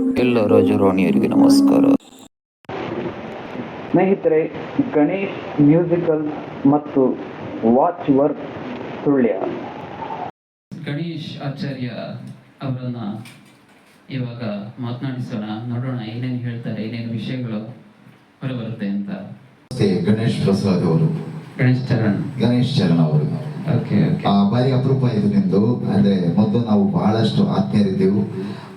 ಎಲ್ಲ ರಾಜರಾಣಿಯರಿಗೆ ನಮಸ್ಕಾರ. ಸ್ನೇಹಿತರೆ ಗಣೇಶ್ ಮ್ಯೂಸಿಕಲ್ ಮತ್ತು ವಾಚ್ ವರ್ಕ್ ಸುಳ್ಯ ಗಣೇಶ್ ಆಚಾರ್ಯ ಅವರನ್ನ ಇವಾಗ ಮಾತನಾಡಿಸೋಣ. ನೋಡೋಣ ಏನೇನು ಹೇಳ್ತಾರೆ ಏನೇನು ವಿಷಯಗಳು ಹೊರಬರುತ್ತೆ ಅಂತ. ನಮಸ್ತೆ ಗಣೇಶ್ ಪ್ರಸಾದ್ ಅವರು. ಗಣೇಶ್ ಚರಣ್. ಗಣೇಶ್ ಚರಣ್ ಅವರು. Okay okay. ಆ ಬಾರಿ ಅಪರೂಪ ಇದು ನಿಮ್ದು ಅಂದ್ರೆ ಮೊದಲು ನಾವು ಬಹಳಷ್ಟು ಆತ್ಮೀಯರಿದ್ದೆವು.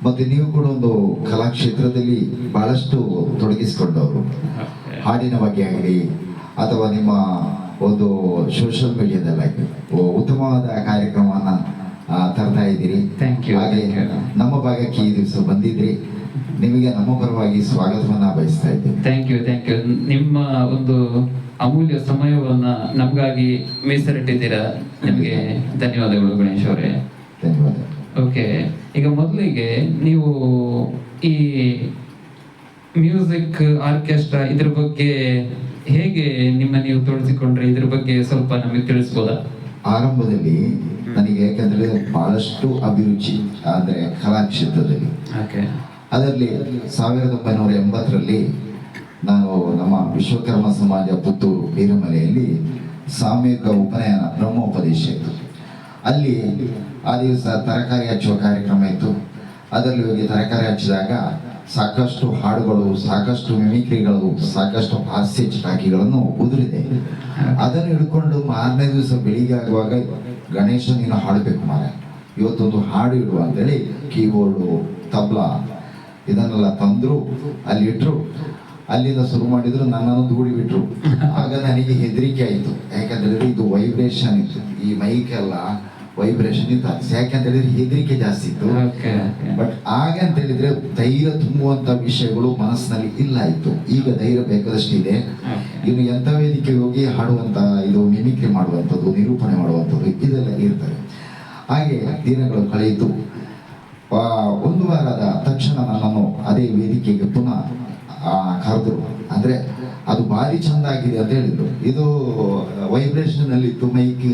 ಮತ್ತೆ ನೀವು ಕೂಡ ಒಂದು ಕಲಾಕ್ಷೇತ್ರದಲ್ಲಿ ಬಹಳಷ್ಟು ತೊಡಗಿಸಿಕೊಂಡವರು. ಹಾಡಿನ ಬಗ್ಗೆ ಆಗಲಿ ಅಥವಾ ನಿಮ್ಮ ಒಂದು ಸೋಷಿಯಲ್ ಮೀಡಿಯಾದಲ್ಲಾಗಲಿ ಉತ್ತಮವಾದ ಕಾರ್ಯಕ್ರಮವನ್ನ ತರ್ತಾ ಇದ್ದೀರಿ. ಹಾಗೆ ನಮ್ಮ ಭಾಗಕ್ಕೆ ಈ ದಿವಸ ಬಂದಿದ್ರಿ. ನಿಮಗೆ ನಮ್ಮ ಪರವಾಗಿ ಸ್ವಾಗತವನ್ನ ಬಯಸ್ತಾ ಇದ್ದೀವಿ ಥ್ಯಾಂಕ್ ಯು ಥ್ಯಾಂಕ್ ಯು ನಿಮ್ಮ ಒಂದು ಅಮೂಲ್ಯ ಸಮಯವನ್ನ ನಮಗಾಗಿ ಮೀಸಲಿಟ್ಟಿದ್ದೀರಾ? ನಿಮಗೆ ಧನ್ಯವಾದಗಳು ಗಣೇಶ್ ಅವರೇ. ಧನ್ಯವಾದ. ಓಕೆ ಈಗ ಮೊದಲಿಗೆ ನೀವು ಈ ಮ್ಯೂಸಿಕ್ ಆರ್ಕೆಸ್ಟ್ರಾ ಇದ್ರ ಬಗ್ಗೆ ಹೇಗೆ ನಿಮ್ಮ ನೀವು ತೊಡಗಿಸಿಕೊಂಡ್ರೆ? ಇದ್ರ ಬಗ್ಗೆ ಸ್ವಲ್ಪ ನಮಗೆ ತಿಳಿಸ್ಬೋದಾ? ಆರಂಭದಲ್ಲಿ ನನಗೆ ಯಾಕಂದ್ರೆ ಬಹಳಷ್ಟು ಅಭಿರುಚಿ ಅಂದ್ರೆ ಕಲಾಕ್ಷೇತ್ರದಲ್ಲಿ ಓಕೆ. ಅದರಲ್ಲಿ ಸಾವಿರದ ಒಂಬೈನೂರ ಎಂಬತ್ತರಲ್ಲಿ ನಾನು ನಮ್ಮ ವಿಶ್ವಕರ್ಮ ಸಮಾಜ ಪುತ್ತೂರು ಬೀರಮಲೆಯಲ್ಲಿ ಸಾಮೂಹಿಕ ಉಪನಯನ ಬ್ರಹ್ಮೋಪದೇಶ ಇತ್ತು. ಅಲ್ಲಿ ಆ ದಿವಸ ತರಕಾರಿ ಹಚ್ಚುವ ಕಾರ್ಯಕ್ರಮ ಇತ್ತು. ಅದರಲ್ಲಿ ಹೋಗಿ ತರಕಾರಿ ಹಚ್ಚಿದಾಗ ಸಾಕಷ್ಟು ಹಾಡುಗಳು, ಸಾಕಷ್ಟು ಮಿಮಿಕ್ರಿಗಳು ಸಾಕಷ್ಟು ಹಾಸ್ಯ ಚಟಾಕಿಗಳನ್ನು ಉದುರಿದೆ. ಅದನ್ನು ಹಿಡ್ಕೊಂಡು ಮಾರನೇ ದಿವಸ ಬೆಳಿಗ್ಗೆ ಆಗುವಾಗ ಗಣೇಶ ನೀನು ಹಾಡಬೇಕು ಮಾರ ಇವತ್ತೊಂದು ಹಾಡು ಇಡುವ ಅಂತೇಳಿ ಕೀಬೋರ್ಡು, ತಬ್ಲಾ ಇದನ್ನೆಲ್ಲ ತಂದ್ರು, ಅಲ್ಲಿ ಇಟ್ರು. ಅಲ್ಲಿಂದ ಶುರು ಮಾಡಿದ್ರು ನನ್ನನ್ನು ದೂಡಿ ಬಿಟ್ರು. ಆಗ ನನಗೆ ಹೆದರಿಕೆ ಆಯಿತು. ಯಾಕಂತೇಳಿದ್ರೆ ಇದು ವೈಬ್ರೇಷನ್ ಇತ್ತು. ಈ ಮೈಕ್ ಎಲ್ಲ ವೈಬ್ರೇಷನ್ ಇತ್ತು. ಅಂತ ಹೇಳಿದ್ರೆ ಹೆದರಿಕೆ ಜಾಸ್ತಿ ಇತ್ತು. ಬಟ್ ಆಗ ಅಂತ ಹೇಳಿದ್ರೆ ಧೈರ್ಯ ತುಂಬುವಂತ ವಿಷಯಗಳು ಮನಸ್ಸಿನಲ್ಲಿ ಇಲ್ಲ ಇತ್ತು. ಈಗ ಧೈರ್ಯ ಬೇಕಾದಷ್ಟು ಇದೆ. ಇನ್ನು ಎಂಥ ವೇದಿಕೆಗೆ ಹೋಗಿ ಹಾಡುವಂತ ಇದು ಮಿಮಿಕ್ರಿ ಮಾಡುವಂಥದ್ದು ನಿರೂಪಣೆ ಮಾಡುವಂಥದ್ದು ಇದೆಲ್ಲ ಇರ್ತವೆ ಹಾಗೆ ದಿನಗಳು ಕಳೆಯಿತು. ಒಂದು ವಾರದ ತಕ್ಷಣ ನನ್ನನ್ನು ಅದೇ ವೇದಿಕೆಗೆ ಪುನಃ ಕರೆದ್ರು ಅಂದ್ರೆ ಅದು ಭಾರಿ ಚಂದ ಆಗಿದೆ ಅಂತ ಹೇಳಿದ್ರು. ಇದು ವೈಬ್ರೇಷನ್ ಅಲ್ಲಿ ಇತ್ತು ಮೈಕ್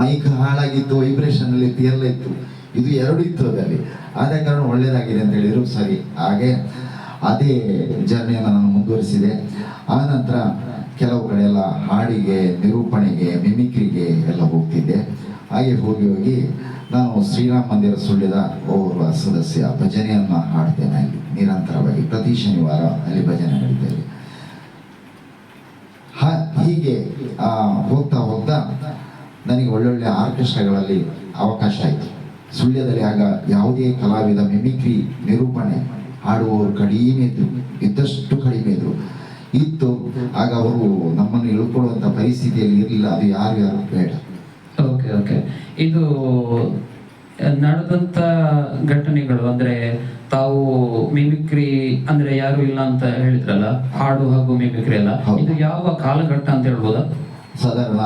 ಮೈಕ್ ಹಾಳಾಗಿತ್ತು ವೈಬ್ರೇಷನ್ ಅಲ್ಲಿ ಇತ್ತು, ಎಲ್ಲ ಇತ್ತು. ಇದು ಎರಡು ಇತ್ತು ಅದರಲ್ಲಿ ಆದ ಕಾರಣ ಒಳ್ಳೇದಾಗಿದೆ ಅಂತ ಹೇಳಿದ್ರು. ಸರಿ. ಹಾಗೆ ಅದೇ ಜರ್ನಿಯನ್ನು ನಾನು ಮುಂದುವರಿಸಿದೆ. ಆ ನಂತರ ಕೆಲವು ಕಡೆ ಹಾಡಿಗೆ, ನಿರೂಪಣೆಗೆ ಮಿಮಿಕ್ರಿಗೆ ಎಲ್ಲ ಹೋಗ್ತಿದ್ದೆ. ಹಾಗೆ ಹೋಗಿ ಹೋಗಿ ನಾನು ಶ್ರೀರಾಮ ಮಂದಿರ ಸುಳ್ಳಿದ ಓರ್ವ ಸದಸ್ಯ ಭಜನೆಯನ್ನು ಹಾಡ್ತೇನೆ. ನಿರಂತರವಾಗಿ ಪ್ರತಿ ಶನಿವಾರ ಅಲ್ಲಿ ಭಜನೆ ನಡೀತೇವೆ ಹೀಗೆ ಹೋಗ್ತಾ ಹೋಗ್ತಾ ನನಗೆ ಒಳ್ಳೊಳ್ಳೆ ಆರ್ಕೆಸ್ಟ್ರಾಗಳಲ್ಲಿ ಅವಕಾಶ ಆಯಿತು. ಸುಳ್ಯದಲ್ಲಿ ಆಗ ಯಾವುದೇ ಕಲಾವಿದ ಮಿಮಿಕ್ರಿ, ನಿರೂಪಣೆ ಹಾಡುವವರು ಕಡಿಮೆ ಇದ್ರು, ಇದ್ದಷ್ಟು ಕಡಿಮೆ ಇದ್ರು. ಇತ್ತು, ಆಗ ಅವರು ನಮ್ಮನ್ನು ಇಳ್ಕೊಳ್ಳುವಂಥ ಪರಿಸ್ಥಿತಿಯಲ್ಲಿ ಇರಲಿಲ್ಲ. ಅದು ಯಾರು ಯಾರು ಬೇಡ. ಓಕೆ ಓಕೆ ಇದು ನಡೆದಂತ ಘಟನೆಗಳು ಅಂದ್ರೆ ತಾವು ಮಿಮಿಕ್ರಿ ಅಂದ್ರೆ ಯಾರು ಇಲ್ಲ ಅಂತ ಹೇಳಿದ್ರಲ್ಲ ಹಾಡು ಹಾಗೂ ಮಿಮಿಕ್ರಿ ಎಲ್ಲ. ಇದು ಯಾವ ಕಾಲಘಟ್ಟ ಅಂತ ಹೇಳ್ಬೋದಾ? ಸಾಧಾರಣ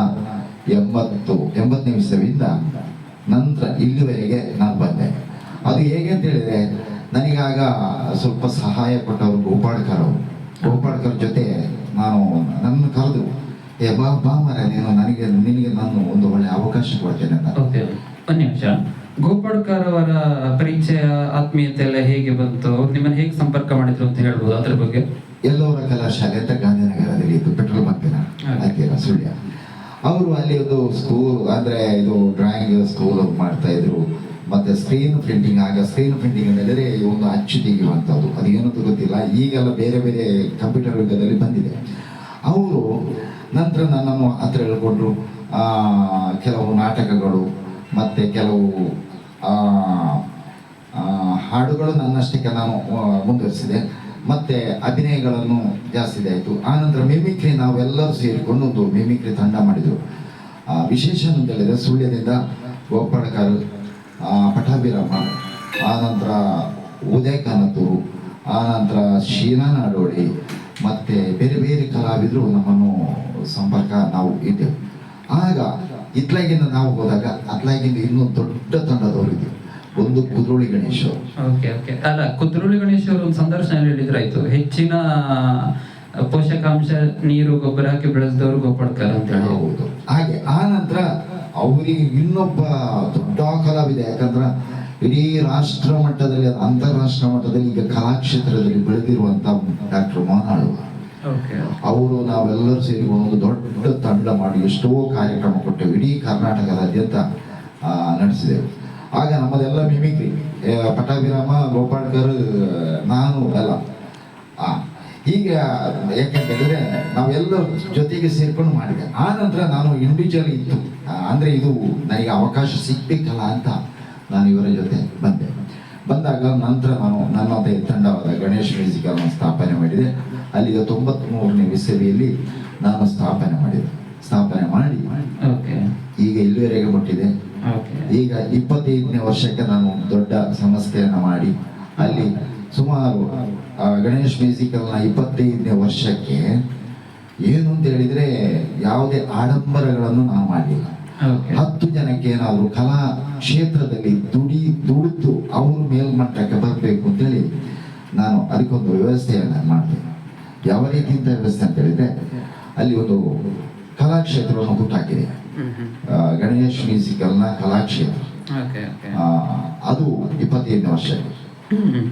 ಎಂಬತ್ತು ಎಂಬತ್ತು ನಿಮಿಷದಿಂದ ನಂತರ ಇಲ್ಲಿವರೆಗೆ ನಾನು ಬಂದೆ. ಅದು ಹೇಗೆ ಅಂತ ಹೇಳಿದ್ರೆ ನನಗಾಗ ಸ್ವಲ್ಪ ಸಹಾಯ ಕೊಟ್ಟವರು ಗೋಪಾಳ್ಕರ್ ಅವರು ಗೋಪಾಳ್ಕರ್ ಜೊತೆ ನಾನು ನನ್ನ ಕರೆದು ಏ ಬಾ ಬಾ ಮರ ನೀನು ನನಗೆ ನಿನಗೆ ನಾನು ಒಂದು ಒಳ್ಳೆ ಅವಕಾಶ ಕೊಡ್ತೇನೆ ಅಂತ. ಓಕೆ ಒಂದು ನಿಮಿಷ. ಗೋಪಾಳ್ಕರ್ ಅವರ ಪರಿಚಯ ಆತ್ಮೀಯತೆ ಎಲ್ಲ ಹೇಗೆ ಬಂತು? ಅವ್ರು ನಿಮ್ಮನ್ನ ಹೇಗೆ ಸಂಪರ್ಕ ಮಾಡಿದ್ರು ಅಂತ ಹೇಳ್ಬೋದು ಅದ್ರ ಬಗ್ಗೆ? ಎಲ್ಲವರ ಕಲಾಶಾಲೆ ಅಂತ ಗಾಂಧಿನಗರದಲ್ಲಿ ಇತ್ತು ಪೆಟ್ರೋಲ್ ಬಂಕಿನ ಹತ್ತಿರ ಸುಳ್ಯ. ಅವರು ಅಲ್ಲಿ ಒಂದು ಸ್ಕೂಲ್ ಅಂದ್ರೆ ಇದು ಡ್ರಾಯಿಂಗ್ ಸ್ಕೂಲ್ ಮಾಡ್ತಾ ಇದ್ರು. ಮತ್ತೆ ಸ್ಕ್ರೀನ್ ಪ್ರಿಂಟಿಂಗ್ ಆಗ ಸ್ಕ್ರೀನ್ ಪ್ರಿಂಟಿಂಗ್ ಹೇಳಿದರೆ ಒಂದು ಅಚ್ಚು ತೆಗೆಯುವಂಥದ್ದು. ಅದು ಏನಂತ ಗೊತ್ತಿಲ್ಲ ಈಗೆಲ್ಲ ಬೇರೆ ಬೇರೆ ಕಂಪ್ಯೂಟರ್ ಯುಗದಲ್ಲಿ ಬಂದಿದೆ. ಅವರು ನಂತರ ನನ್ನನ್ನು ಹತ್ರ ಹೇಳ್ಕೊಂಡ್ರು ಕೆಲವು ನಾಟಕಗಳು ಮತ್ತು ಕೆಲವು ಹಾಡುಗಳು ನನ್ನಷ್ಟಕ್ಕೆ ನಾನು ಮುಂದುವರಿಸಿದೆ. ಮತ್ತು ಅಭಿನಯಗಳನ್ನು ಜಾಸ್ತಿ ಆಯಿತು. ಆನಂತರ ಮಿಮಿಕ್ರಿ ನಾವೆಲ್ಲರೂ ಸೇರಿಕೊಂಡು ಒಂದು ಮಿಮಿಕ್ರಿ ತಂಡ ಮಾಡಿದರು. ವಿಶೇಷ ಅಂತ ಹೇಳಿದರೆ ಸುಳ್ಯದಿಂದ ಗೋಪಾಳಕರ್ ಪಟಾಭಿರಾಮ ಆನಂತರ ಉದಯ ಆನಂತರ ಶೀನಾ ನಾಡೋಳಿ ಮತ್ತೆ ಬೇರೆ ಬೇರೆ ಕಲಾವಿದರು ನಮ್ಮನ್ನು ಸಂಪರ್ಕ ನಾವು ಇದ್ದೇವೆ. ಆಗ ಇತ್ಲಾಗಿಂದ ನಾವು ಹೋದಾಗ ಅತ್ಲಾಗಿಂದ ಇನ್ನೊಂದು ದೊಡ್ಡ ತಂಡದವರು ಇದ್ದರು ಒಂದು ಕುದ್ರೋಳಿ ಗಣೇಶ್ ಓಕೆ ಓಕೆ. ಅಲ್ಲ ಕುದ್ರೋಳಿ ಗಣೇಶ್ ಅವರು ಒಂದು ಸಂದರ್ಶನ ಹೇಳಿದ್ರಾಯ್ತು. ಹೆಚ್ಚಿನ ಪೋಷಕಾಂಶ ನೀರು ಗೊಬ್ಬರ ಹಾಕಿ ಬೆಳೆಸಿದವರು ಗೊಬ್ಬರ ಅಂತ ಹೇಳಿ. ಹೌದು. ಹಾಗೆ ಆ ನಂತರ ಅವರಿಗೆ ಇನ್ನೊಬ್ಬ ದೊಡ್ಡ ಕಲಾವಿದೆ ಯಾಕಂದ್ರೆ ಇಡೀ ರಾಷ್ಟ್ರ ಮಟ್ಟದಲ್ಲಿ ಅಂತಾರಾಷ್ಟ್ರ ಮಟ್ಟದಲ್ಲಿ ಈಗ ಕಲಾಕ್ಷೇತ್ರದಲ್ಲಿ ಬೆಳೆದಿರುವಂತ ಡಾಕ್ಟರ್ ಮೋನಾಳು ಓಕೆ ಅವರು ನಾವೆಲ್ಲರೂ ಸೇರಿ ಒಂದು ದೊಡ್ಡ ತಂಡ ಮಾಡಿ ಎಷ್ಟೋ ಕಾರ್ಯಕ್ರಮ ಕೊಟ್ಟೆವು ಇಡೀ ಕರ್ನಾಟಕದಾದ್ಯಂತ ನಡೆಸಿದೆವು. ಆಗ ನಮ್ಮದೆಲ್ಲ ಮಿಮಿಕ್ರಿ ಪಟಾಭಿರಾಮ ಪಟ್ಟಾಭಿರಾಮ ಗೋಪಾಳ್ಕರ್ ನಾನು ಎಲ್ಲ. ಈಗ ಹೀಗೆ ಯಾಕೆಂತಂದ್ರೆ ನಾವೆಲ್ಲರೂ ಜೊತೆಗೆ ಸೇರ್ಕೊಂಡು ಮಾಡಿದೆ. ಆ ನಂತರ ನಾನು ಇಂಡಿವಿಜುವಲ್ ಇತ್ತು. ಅಂದ್ರೆ ಇದು ನನಗೆ ಅವಕಾಶ ಸಿಗ್ಬೇಕಲ್ಲ ಅಂತ ನಾನು ಇವರ ಜೊತೆ ಬಂದೆ. ಬಂದಾಗ ನಂತರ ನಾನು ನನ್ನದೇ ತಂಡವಾದ ಗಣೇಶ್ ಮ್ಯೂಸಿಕಲ್ ಸ್ಥಾಪನೆ ಮಾಡಿದೆ. ಅಲ್ಲಿಗೆ ತೊಂಬತ್ಮೂರನೇ ಇಸವಿಯಲ್ಲಿ ನಾನು ಸ್ಥಾಪನೆ ಮಾಡಿದೆ. ಸ್ಥಾಪನೆ ಮಾಡಿ. ಓಕೆ. ಈಗ ಇಲ್ಲಿವರೆಗೆ ಮುಟ್ಟಿದೆ. ಓಕೆ. ಈಗ ಇಪ್ಪತ್ತೈದನೇ ವರ್ಷಕ್ಕೆ ನಾನು ದೊಡ್ಡ ಸಂಸ್ಥೆಯನ್ನು ಮಾಡಿ ಅಲ್ಲಿ ಸುಮಾರು ಗಣೇಶ್ ಮ್ಯೂಸಿಕಲ್ನ ಇಪ್ಪತ್ತೈದನೇ ವರ್ಷಕ್ಕೆ ಏನು ಅಂತ ಹೇಳಿದ್ರೆ ಯಾವುದೇ ಆಡಂಬರಗಳನ್ನು ನಾನು ಮಾಡಲಿಲ್ಲ. ಓಕೆ ಹತ್ತು ಜನಕ್ಕೆ ಏನಾದ್ರು ಕಲಾ ಕ್ಷೇತ್ರದಲ್ಲಿ ದುಡಿ ದುಡಿದು ಅವರು ಮೇಲ್ಮಟ್ಟಕ್ಕೆ ಬರಬೇಕು ಅಂತೇಳಿ ನಾನು ಅದಕ್ಕೊಂದು ವ್ಯವಸ್ಥೆಯನ್ನು ಮಾಡ್ತೇನೆ. ಯಾವ ರೀತಿಯಿಂದ ವ್ಯವಸ್ಥೆ ಅಂತ ಹೇಳಿದ್ರೆ ಅಲ್ಲಿ ಒಂದು ಕಲಾಕ್ಷೇತ್ರವನ್ನು ಹುಟ್ಟಾಕಿದೆ. ಗಣೇಶ ಮ್ಯೂಸಿಕಲ್ನ ಕಲಾಕ್ಷೇತ್ರ ಅದು ಇಪ್ಪತ್ತೈದನೇ ವರ್ಷ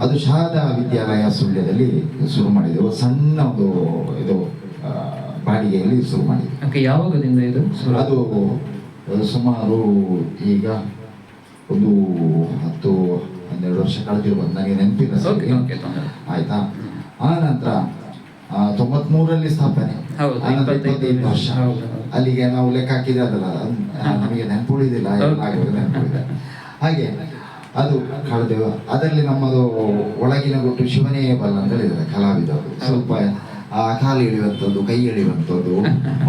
ಅದು ಶಾರದಾ ವಿದ್ಯಾಲಯ ಸುಳ್ಯದಲ್ಲಿ ಶುರು ಮಾಡಿದೆವು ಸಣ್ಣ ಒಂದು ಇದು ಬಾಡಿಗೆಯಲ್ಲಿ ಶುರು ಮಾಡಿದೆ. ಯಾವಾಗದಿಂದ ಇದು ಅದು ಸುಮಾರು ಈಗ ಒಂದು ಹತ್ತು ಹನ್ನೆರಡು ವರ್ಷ ಕಳೆದಿರ್ಬೋದು ನನಗೆ ನೆನಪಿಲ್ಲ. ಆಯ್ತಾ? ಆ ನಂತರ ತೊಂಬತ್ ಮೂರಲ್ಲಿ ಸ್ಥಾಪನೆ. ವರ್ಷ. ಅಲ್ಲಿಗೆ ನಾವು ಲೆಕ್ಕ ಹಾಕಿದ್ರೆ ಅದಲ್ಲ ಅದು ನಮಗೆ ನೆನಪುಳಿದಿಲ್ಲ ಉಳಿದಿಲ್ಲ ನೆನಪುಳಿದೆ ಹಾಗೆ ಅದು ಕಳೆದೆವು. ಅದರಲ್ಲಿ ನಮ್ಮದು ಒಳಗಿನ ಗುಟ್ಟು ಶಿವನೇ ಬಲ್ಲ ಅಂತ ಹೇಳಿದ್ದಾರೆ ಕಲಾವಿದರು. ಸ್ವಲ್ಪ ಆ ಕಾಲು ಎಳೆಯುವಂಥದ್ದು ಕೈ ಎಳೆಯುವಂಥದ್ದು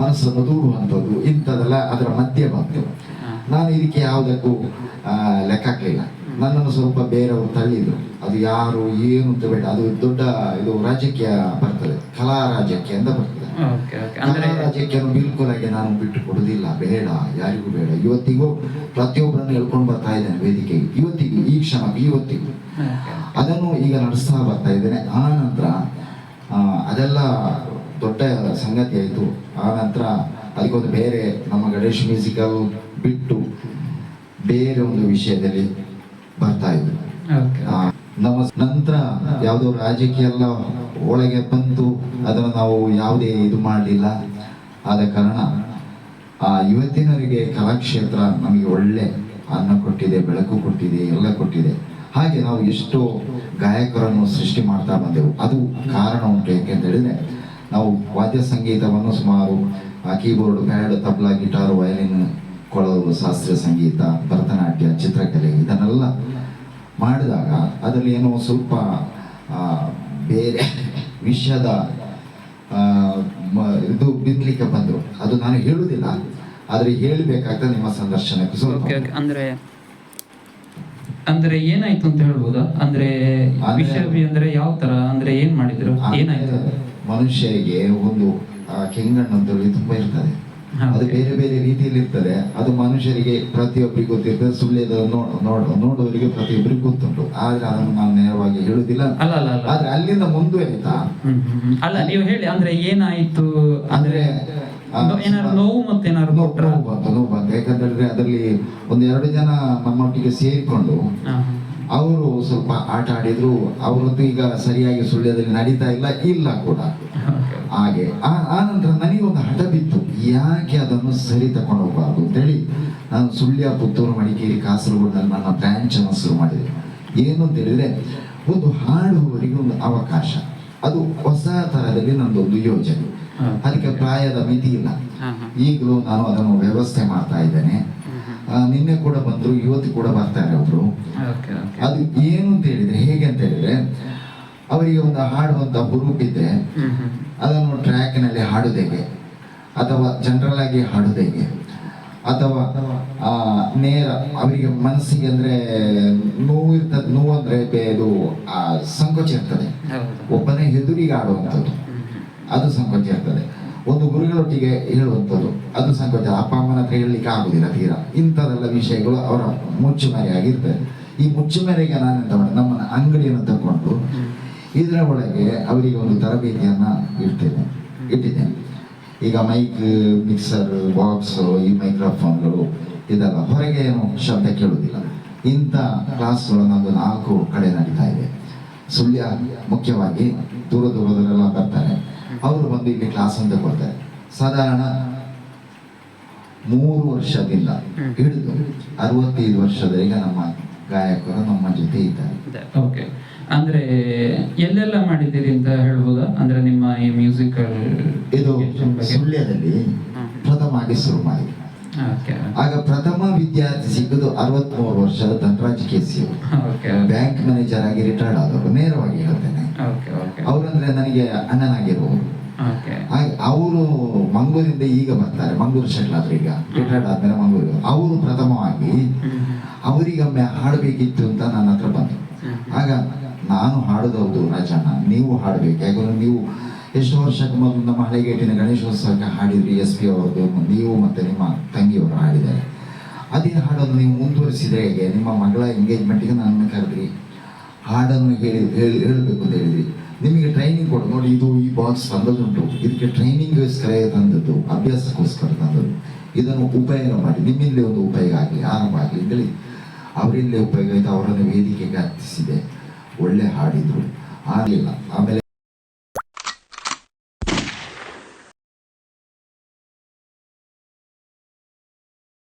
ಮನಸ್ಸನ್ನು ದೂಡುವಂಥದ್ದು ಇಂಥದ್ದೆಲ್ಲ ಅದರ ಮಧ್ಯೆ ಬಂತು. ನಾನು ಇದಕ್ಕೆ ಯಾವುದಕ್ಕೂ ಆ, ಲೆಕ್ಕ ಹಾಕಲಿಲ್ಲ. ನನ್ನನ್ನು ಸ್ವಲ್ಪ ಬೇರೆಯವರು ತಳ್ಳಿದ್ರು. ಅದು ಯಾರು ಏನು ಅಂತ ಬೇಡ. ಅದು ದೊಡ್ಡ ಇದು ರಾಜಕೀಯ ಬರ್ತದೆ. ಕಲಾ ರಾಜಕೀಯ ಅಂತ ಬರ್ತದೆ. ಕಲಾ ರಾಜ್ಯಕ್ಕೆ ಬಿಲ್ಕುಲ್ ಆಗಿ ನಾನು ಬಿಟ್ಟು ಕೊಡುದಿಲ್ಲ ಬೇಡ ಯಾರಿಗೂ ಬೇಡ. ಇವತ್ತಿಗೂ ಪ್ರತಿಯೊಬ್ಬರನ್ನು ಹೇಳ್ಕೊಂಡು ಬರ್ತಾ ಇದ್ದೇನೆ ವೇದಿಕೆಗೆ. ಇವತ್ತಿಗೂ ಈ ಕ್ಷಣ ಇವತ್ತಿಗೂ. ಅದನ್ನು ಈಗ ನಡೆಸ್ತಾ ಬರ್ತಾ ಇದ್ದೇನೆ. ಆ ನಂತರ ಅದೆಲ್ಲ ದೊಡ್ಡ ಸಂಗತಿ ಆಯಿತು. ಆ ನಂತರ ಅದಕ್ಕೊಂದು ಬೇರೆ ನಮ್ಮ ಗಣೇಶ್ ಮ್ಯೂಸಿಕಲ್ ಬಿಟ್ಟು ಬೇರೆ ಒಂದು ವಿಷಯದಲ್ಲಿ ಬರ್ತಾ ಇದ್ರು ನಮ್ಮ ನಂತರ ಯಾವುದೋ ರಾಜಕೀಯ ಎಲ್ಲ ಒಳಗೆ ಬಂತು ಅದನ್ನು ನಾವು ಯಾವುದೇ ಇದು ಮಾಡಲಿಲ್ಲ. ಆದ ಕಾರಣ ಆ ಇವತ್ತಿನವರಿಗೆ ಕಲಾಕ್ಷೇತ್ರ ನಮಗೆ ಒಳ್ಳೆ ಅನ್ನ ಕೊಟ್ಟಿದೆ ಬೆಳಕು ಕೊಟ್ಟಿದೆ ಎಲ್ಲ ಕೊಟ್ಟಿದೆ. ಹಾಗೆ ನಾವು ಎಷ್ಟೋ ಗಾಯಕರನ್ನು ಸೃಷ್ಟಿ ಮಾಡ್ತಾ ಬಂದೆವು. ಅದು ಕಾರಣ ಉಂಟು ಅಂತ ಹೇಳಿದ್ರೆ, ನಾವು ವಾದ್ಯ ಸಂಗೀತವನ್ನು ಸುಮಾರು keyboard pad tabla, guitar, violin, ಕೊಳಲು, ಶಾಸ್ತ್ರೀಯ ಸಂಗೀತ, ಭರತನಾಟ್ಯ, ಚಿತ್ರಕಲೆ ಇದನ್ನೆಲ್ಲ ಮಾಡಿದಾಗ ಅದರಲ್ಲಿ ಏನೋ ಸ್ವಲ್ಪ ಬೇರೆ ವಿಷಯದ ಇದು ಬಿತ್ತಲಿಕ್ಕೆ ಬಂದರು. ಅದು ನಾನು ಹೇಳುವುದಿಲ್ಲ. ಆದರೆ ಹೇಳಬೇಕಾಗ್ತದೆ ನಿಮ್ಮ ಸಂದರ್ಶನಕ್ಕೆ. ಸ್ವಲ್ಪ ಅಂದ್ರೆ ಅಂದ್ರೆ ಏನಾಯ್ತು ಅಂತ ಹೇಳ್ಬೋದಾ? ಅಂದ್ರೆ ಅಂದ್ರೆ- ಅಂದ್ರೆ ಯಾವ ತರ? ಅಂದ್ರೆ ಏನ್ ಮಾಡಿದ್ರು? ಏನಾಯ್ತು? ಮನುಷ್ಯರಿಗೆ ಒಂದು ಕೆಂಗಣ್ಣು ಅಂತ ಹೇಳಿ ತುಂಬಾ ಇರ್ತದೆ. ಅದು ಬೇರೆ ಬೇರೆ ರೀತಿಯಲ್ಲಿ ಇರ್ತದೆ ಅದು ಮನುಷ್ಯರಿಗೆ ಪ್ರತಿಯೊಬ್ಬರಿಗೆ ಗೊತ್ತಿರ್ತದೆ. ಸುಳ್ಯದ ನೋಡ್ ನೋಡ್ ನೋಡುವವರಿಗೆ ಪ್ರತಿಯೊಬ್ಬರಿಗೆ ಗೊತ್ತುಂಟು. ಆದ್ರೆ ಅದನ್ನು ನಾನು ನೇರವಾಗಿ ಹೇಳುದಿಲ್ಲ ಅಲ್ಲ ಅಲ್ಲ ಅಲ್ಲ. ಆದ್ರೆ ಅಲ್ಲಿಂದ ಮುಂದುವರಿತಾ. ಅಲ್ಲ ನೀವು ಹೇಳಿ ಅಂದ್ರೆ ಏನಾಯ್ತು? ಅಂದ್ರೆ ಏನಾದ್ರು ನೋವು ಮತ್ತೆ ಏನಾದ್ರು ನೋವು ಬಂತು ಬಂತು. ಅದರಲ್ಲಿ ಒಂದೆರಡು ಎರಡು ಜನ ನಮ್ಮೊಟ್ಟಿಗೆ ಸೇರಿಕೊಂಡು ಅವರು ಸ್ವಲ್ಪ ಆಟ ಆಡಿದ್ರು. ಅವರದ್ದು ಈಗ ಸರಿಯಾಗಿ ಸುಳ್ಯದಲ್ಲಿ ನಡೀತಾ ಇಲ್ಲ ಇಲ್ಲ ಕೂಡ. ಹಾಗೆ ಆ ಆ ನಂತರ ನನಗೆ ಒಂದು ಹಠ ಬಿತ್ತು. ಯಾಕೆ ಅದನ್ನು ಸರಿ ತಕೊಂಡು ಹೋಗಬಾರ್ದು ಅಂತೇಳಿ ನಾನು ಸುಳ್ಯ ಪುತ್ತೂರು ಮಡಿಕೇರಿ ಕಾಸರಗೋಡಿನಲ್ಲಿ ನನ್ನ ಬ್ರಾಂಚ್ ಅನ್ನು ಶುರು ಮಾಡಿದೆ. ಏನು ಅಂತ ಹೇಳಿದ್ರೆ ಒಂದು ಹಾಡುವವರಿಗೆ ಒಂದು ಅವಕಾಶ. ಅದು ಹೊಸ ತರದಲ್ಲಿ ನಂದೊಂದು ಯೋಜನೆ. ಅದಕ್ಕೆ ಪ್ರಾಯದ ಮಿತಿ ಇಲ್ಲ. ಈಗಲೂ ನಾನು ಅದನ್ನು ವ್ಯವಸ್ಥೆ ಮಾಡ್ತಾ ಇದ್ದೇನೆ. ನಿನ್ನೆ ಕೂಡ ಬಂದ್ರು ಇವತ್ತು ಕೂಡ ಬರ್ತಾರೆ ಒಬ್ರು ಓಕೆ ಅದು ಏನು ಅಂತ ಹೇಳಿದ್ರೆ ಹೇಗೆ ಅಂತ ಹೇಳಿದ್ರೆ ಅವರಿಗೆ ಒಂದು ಹಾಡುವಂತ ಹ್ಮ್ ಅದನ್ನು ಟ್ರ್ಯಾಕ್ನಲ್ಲಿ ಹಾಡುದೇಗೆ ಅಥವಾ ಜನರಲ್ ಆಗಿ ಹಾಡುದೇಗೆ ಅಥವಾ ಆ, ನೇರ ಅವರಿಗೆ ಮನಸ್ಸಿಗೆ ಅಂದ್ರೆ ನೋವು ಇರ್ತದೆ ನೋವು ಅಂದ್ರೆ ಇದು ಸಂಕೋಚ ಇರ್ತದೆ. ಒಬ್ಬನೇ ಹೆದುರಿಗೆ ಆಡುವಂಥದ್ದು. ಅದು ಸಂಕೋಚ ಆಗ್ತದೆ. ಒಂದು ಗುರುಗಳೊಟ್ಟಿಗೆ ಹೇಳುವಂಥದ್ದು, ಅದು ಸಂಕೋಚ. ಅಪ್ಪ, ಅಮ್ಮನ ಹತ್ರ ಹೇಳಲಿಕ್ಕೆ ಆಗುದಿಲ್ಲ ತೀರಾ. ಇಂಥದೆಲ್ಲ ವಿಷಯಗಳು ಅವರ ಮುಚ್ಚುಮರೆಯಾಗಿರ್ತದೆ. ಈ ಮುಚ್ಚುಮರೆಗೆ ನಾನು ಎಂತ ಮಾಡಿ, ನಮ್ಮನ್ನು ಅಂಗಡಿಯನ್ನು ತಗೊಂಡು ಇದರ ಒಳಗೆ ಅವರಿಗೆ ಒಂದು ತರಬೇತಿಯನ್ನ ಇಡ್ತೇನೆ, ಇಟ್ಟಿದ್ದೇನೆ. ಈಗ ಮೈಕ್ ಮಿಕ್ಸರ್ ಬಾಕ್ಸ್ ಈ ಮೈಕ್ರೋಫೋನ್ಗಳು ಇದೆಲ್ಲ ಹೊರಗೆ ಏನು ಶಬ್ದ ಕೇಳುವುದಿಲ್ಲ. ಇಂಥ ಕ್ಲಾಸ್ಗಳು ನಮ್ಮದು ನಾಲ್ಕು ಕಡೆ ನಡೀತಾ ಇದೆ ಸುಳ್ಯ ಮುಖ್ಯವಾಗಿ ದೂರ ದೂರದಲ್ಲೆಲ್ಲ ಬರ್ತಾರೆ. ಅವರು ಬಂದು ಇಲ್ಲಿ ಕ್ಲಾಸ್ ಅಂತ ಕೊಡ್ತಾರೆ. ಸಾಧಾರಣ ಮೂರು ವರ್ಷದಿಂದ ಹಿಡಿದು ಅರವತ್ತೈದು ಈಗ ನಮ್ಮ ಗಾಯಕರು ನಮ್ಮ ಜೊತೆ ಇದ್ದಾರೆ. ಓಕೆ ಅಂದ್ರೆ ಎಲ್ಲೆಲ್ಲ ಮಾಡಿದ್ದೀರಿ ಅಂತ ಹೇಳ್ಬೋದಾ? ಅಂದ್ರೆ ನಿಮ್ಮ ಈ ಮ್ಯೂಸಿಕಲ್ ಇದು ಸುಳ್ಯದಲ್ಲಿ ಪ್ರಥಮ ಆಗಿ ಶುರು ಮಾಡಿ ಆಗ ಪ್ರಥಮ ವಿದ್ಯಾರ್ಥಿ ಸಿಕ್ಕದು ಅರವತ್ಮೂರು ವರ್ಷದ Dhanraj K C bank manager ಆಗಿ ರಿಟೈರ್ಡ್ ಆದವರು ನೇರವಾಗಿ ಹೇಳ್ತೇನೆ. ಅವರಂದ್ರೆ ನನಗೆ ಅಣ್ಣನಾಗಿರುವವರು ಓಕೆ ಅವರು ಮಂಗಳೂರಿಂದ ಈಗ ಬರ್ತಾರೆ. ಮಂಗಳೂರು ಶೆಟ್ಲ್ ಆದ್ರೆ ಈಗ. ರಿಟೈರ್ಡ್ ಆದ್ಮೇಲೆ ಮಂಗಳೂರು. ಅವರು ಪ್ರಥಮವಾಗಿ ಅವರಿಗೊಮ್ಮೆ ಹಾಡಬೇಕಿತ್ತು ಅಂತ ನನ್ನ ಹತ್ರ ಬಂತು. ಆಗ ನಾನು ಹಾಡೋದೌದು ರಾಜಣ್ಣ ನೀವು ಹಾಡಬೇಕು. ಯಾಕಂದ್ರೆ ನೀವು ಎಷ್ಟು ವರ್ಷಕ್ಕೆ ಮೊದಲು ನಮ್ಮ ಹಳೆಗೇಟಿನ ಗಣೇಶೋತ್ಸವಕ್ಕೆ ಹಾಡಿದ್ರಿ ಎಸ್ ಪಿ ಅವ್ರದ್ದು. ನೀವು ಮತ್ತೆ ನಿಮ್ಮ ತಂಗಿಯವರು ಹಾಡಿದ್ದಾರೆ. ಅದೇ ಹಾಡನ್ನು ನೀವು ಮುಂದುವರಿಸಿದ್ರೆ ಹೇಗೆ? ನಿಮ್ಮ ಮಗಳ ಎಂಗೇಜ್ಮೆಂಟಿಗೆ ನನ್ನ ಕರೆದ್ರಿ. ಹಾಡನ್ನು ಹೇಳಿ ಹೇಳಿ ಹೇಳಬೇಕು ಅಂತ ಹೇಳಿದ್ರಿ. ನಿಮಗೆ ಟ್ರೈನಿಂಗ್ ಕೊಡು. ನೋಡಿ, ಇದು ಈ ಬಾಕ್ಸ್ ತಂದದುಂಟು ಇದಕ್ಕೆ ಟ್ರೈನಿಂಗ್ಗೋಸ್ಕರ ತಂದದ್ದು, ಅಭ್ಯಾಸಕ್ಕೋಸ್ಕರ ತಂದದ್ದು. ಇದನ್ನು ಉಪಯೋಗ ಮಾಡಿ. ನಿಮ್ಮಿಂದಲೇ ಒಂದು ಉಪಯೋಗ ಆಗಲಿ, ಆರಂಭ ಆಗಲಿ ಅಂತೇಳಿ ಅವರಿಂದಲೇ ಉಪಯೋಗ ಆಯಿತು. ಅವರನ್ನು ವೇದಿಕೆಗೆ ಹತ್ತಿಸಿದೆ. ಒಳ್ಳೆ ಹಾಡಿದ್ರು. ಆಗಲಿಲ್ಲ. ಆಮೇಲೆ